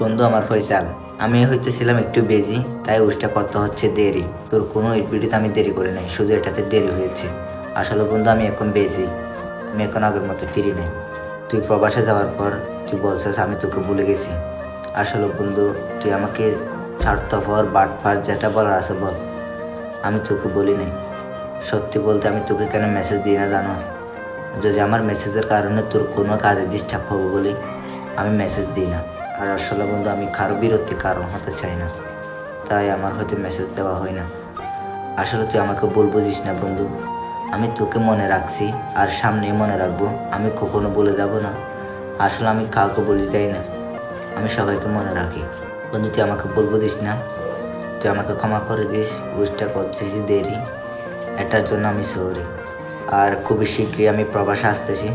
বন্ধু আমার ফয়সাল, আমি হইতেছিলাম একটু বেজি তাই উসটা করতে হচ্ছে দেরি। তোর কোনো ভিডিওতে আমি দেরি করি নাই, শুধু এটাতে দেরি হয়েছে। আসলে বন্ধু, আমি এখন বেজি আমি এখন আগের মতো ফিরি নাই। তুই প্রবাসে যাওয়ার পর তুই বলছিস আমি তোকে ভুলে গেছি। আসলে বন্ধু, তুই আমাকে স্বার্থপর, বাটপার, যেটা বলার আছে বল। আমি তোকে বলি নাই। সত্যি বলতে আমি তোকে কেন মেসেজ দিই না জানো যদি আমার মেসেজের কারণে তোর কোনো কাজে ডিস্টার্ব হবে বলে আমি মেসেজ দিই না। আর আসলে বন্ধু, আমি কারও বিরক্তি কারণ হতে চাই না। তাই আমার হয়তো মেসেজ দেওয়া হয় না। আসলে তুই আমাকে বল বুঝিস না বন্ধু। আমি তোকে মনে রাখছি আর সামনেই মনে রাখব, আমি কখনো বলে যাব না। আসলে আমি কাউকে বলি যাই না। আমি সবাইকে মনে রাখি। বন্ধু, তুই আমাকে বল বুঝিস না। তুই আমাকে ক্ষমা করে দিস বুঝটা করছিস দেরি। এটার জন্য আমি সরি আর খুবই শীঘ্রই আমি প্রবাসে আসতেছি।